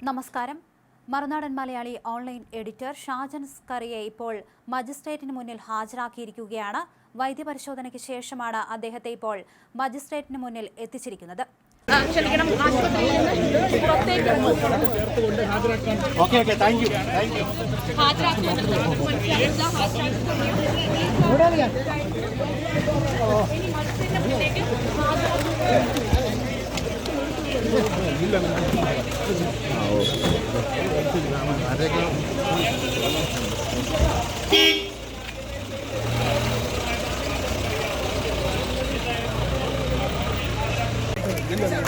നമസ്കാരം. Marunadan Malayali online editor Shajan സ്കറിയെ ഇപ്പോൾ മജിസ്ട്രേറ്റിന് മുന്നിൽ ഹാജരാക്കിയിരിക്കുകയാണ്. വൈദ്യപരിശോധനയ്ക്ക് ശേഷമാണ് അദ്ദേഹത്തെ ഇപ്പോൾ മജിസ്ട്രേറ്റിന് മുന്നിൽ എത്തിച്ചിരിക്കുന്നത്. ആ, ക്ഷമിക്കണം ആശുപത്രിയിൽ നിന്ന് പുറത്തേക്ക് ഓക്കെ 네, 내가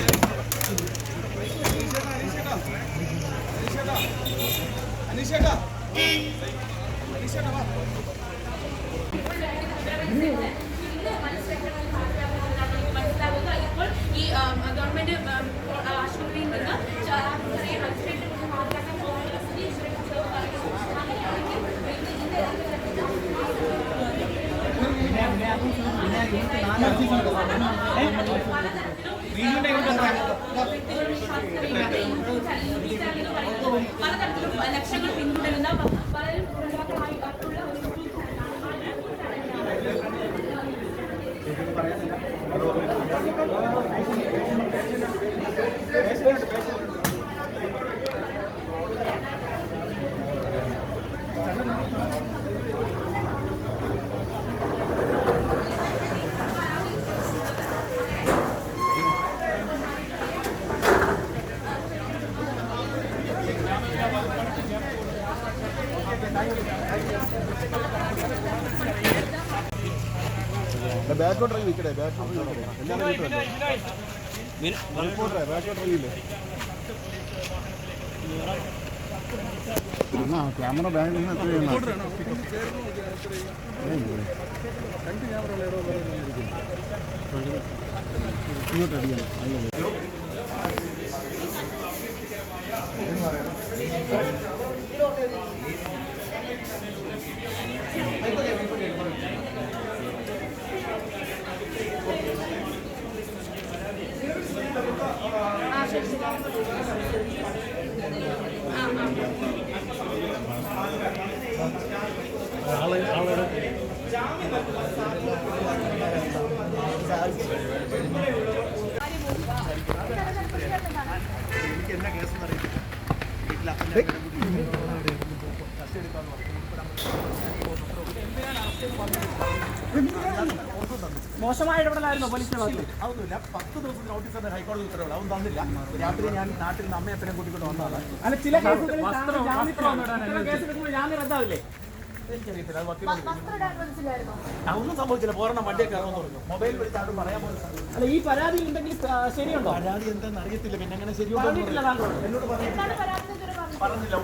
പലതരത്തിലും ലക്ഷ്യങ്ങൾ പിന്തുടരുന്ന വളരെ പ്രമുഖമായിട്ടുള്ള ഒരു ബാക്കോട്ട് ഇറങ്ങി നിൽക്കണേ ബാക്കോട്ട് എല്ലാവരും വീട്ടിലല്ലേ ബാക്കോട്ട് ഇറങ്ങിയില്ലേ ക്യാമറ ബാങ്കിൽ നിന്ന് എത്രയാണ് ഇങ്ങോട്ട് അടിക്കണം. ஆளு ஆளோட മോശമായ ഇടപെടലായിരുന്നു പോലീസിന്റെ ഭാഗത്ത്. അതൊന്നുമില്ല. പത്ത് ദിവസത്തെ നോട്ടീസ് ഹൈക്കോടതി ഉത്തരവുള്ള അതൊന്നും തന്നില്ല. രാത്രി ഞാൻ നാട്ടിൽ നിന്ന് അമ്മയപ്പനെ കൂട്ടിക്കൊണ്ട് വന്നതാണ്. അല്ല ചില കേസുകളിൽ കേസെടുക്കുമ്പോൾ ജാമ്യം റദ്ദാവില്ലേ അതൊന്നും സംഭവിച്ചില്ല. പോരണം വണ്ടിയൊക്കെ ഇറങ്ങുമെന്ന് പറഞ്ഞു. മൊബൈൽ വിളിച്ച് ആരും പറയാൻ പോലും അല്ല ഈ പരാതി ഉണ്ടെങ്കിൽ ശരിയുണ്ടോ? പരാതി എന്താണെന്ന് അറിയത്തില്ല. പിന്നെ അങ്ങനെ ശരിയോ പറഞ്ഞിട്ടില്ല താങ്കൾ എന്നോട് പറഞ്ഞില്ല. പറഞ്ഞില്ല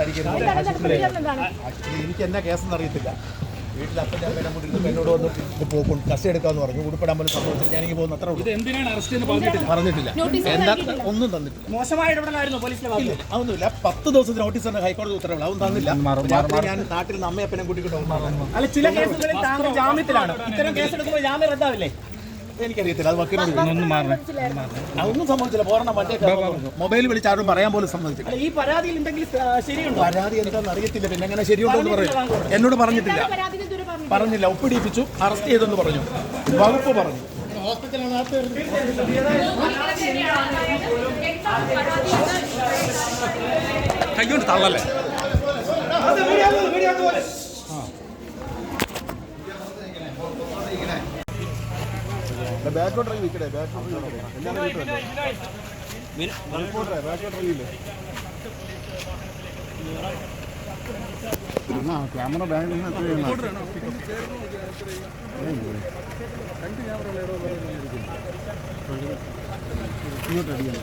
സംസാരിക്കുന്നത് ആക്ച്വലി എനിക്ക് എന്നാ കേസെന്ന് അറിയത്തില്ല. വീട്ടിൽ അപ്പന്റെ അമ്മയുടെ മുന്നിൽ നിന്ന് എന്നോട് വന്ന് ഇത് പോകും കസ എടുക്കാന്ന് പറഞ്ഞു. ഉടുപ്പിടാൻ പോലും സംഭവിച്ചില്ല ഞാനെങ്കിൽ പോകുന്ന അത്ര ഉള്ളൂ. എന്തിനാണ് അറസ്റ്റ് എന്ന് പറഞ്ഞിട്ടില്ല. എന്താ ഒന്നും തന്നിട്ടില്ല. അതൊന്നുമില്ല. പത്ത് ദിവസത്തിന് നോട്ടീസ് തന്നെ ഹൈക്കോടതി ഉത്തരവുള്ള അതൊന്നും തന്നില്ല. ഞാൻ നാട്ടിൽ നിന്ന് അമ്മയപ്പനെ കൂട്ടിക്കൊണ്ട് വന്നതാണ് എനിക്കറിയത്തില്ല. അത് വക്കീലിനോട് അതൊന്നും സംഭവിച്ചില്ല. പോരണം മൊബൈൽ വിളിച്ച് ആരും പറയാൻ പോലും സമ്മതിച്ചില്ല ഈ പരാതിയിൽ എന്തെങ്കിലും ശരിയുണ്ടോ? പരാതി എന്താണെന്ന് അറിയത്തില്ല. പിന്നെ എങ്ങനെ ശരിയുണ്ടോ എന്ന് പറയും. എന്നോട് പറഞ്ഞിട്ടില്ല. പറഞ്ഞില്ല. ഒപ്പിടിപ്പിച്ചു. അറസ്റ്റ് ചെയ്തെന്ന് പറഞ്ഞു. വകുപ്പ് പറഞ്ഞു. കൈകൊണ്ട് തള്ളല്ലേ? ബാക്കോട്ട് ഇറങ്ങി നിൽക്കണേ ബാക്കോട്ട് റിപ്പോർട്ടറേ ബാക്കോട്ട് ഇറങ്ങിയില്ലേ? ക്യാമറ ബാങ്കിൽ നിന്ന് എത്രയാണ് ഇങ്ങോട്ട് അടിക്കണം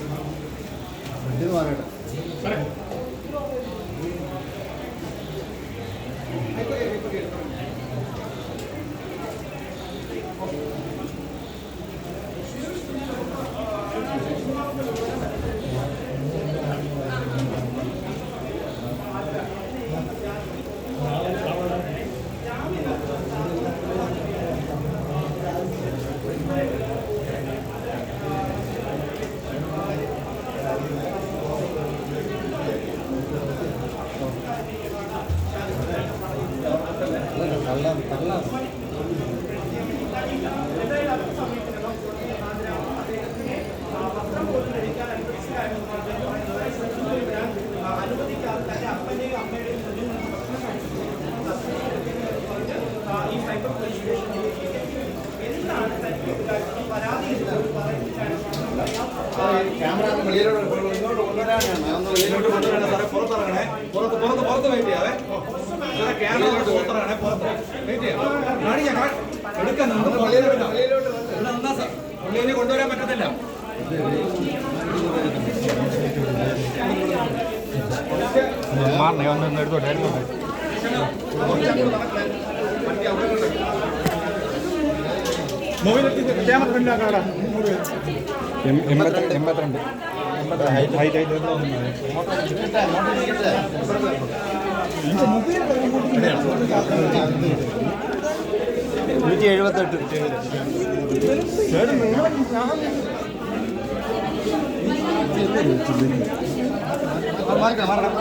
ക്യാമറ വെളിയിലോട്ട് ഇങ്ങോട്ട് കൊണ്ടുവരാനാണ്. ഒന്ന് വെളിയിലോട്ട് കൊണ്ടുവരാനാണ്. സാറേ പുറത്തിറങ്ങണേ. പുറത്ത് പുറത്ത് പുറത്ത് വെയിറ്റ് ചെയ്യാവേ സാറേ ക്യാമറ പുറത്തിറങ്ങണേ പുറത്ത് വെയിറ്റ് ചെയ്യാം കാണിക്കാം കാ- എടുക്കാം നമുക്ക് വെളിയിലോട്ട് ഇടാം. ഇവിടെ കൊണ്ടുവരാൻ പറ്റത്തില്ല. മാറണേ ഒന്ന് എടുത്തോട്ടെ എടുത്തോട്ടെ മൊബൈലെത്തി ക്യാമറ ഫ്രണ്ടിലാക്കാടാ എൺപത്തിരണ്ട് നൂറ്റി എഴുപത്തെട്ട് മാറിക്കണം മാറണം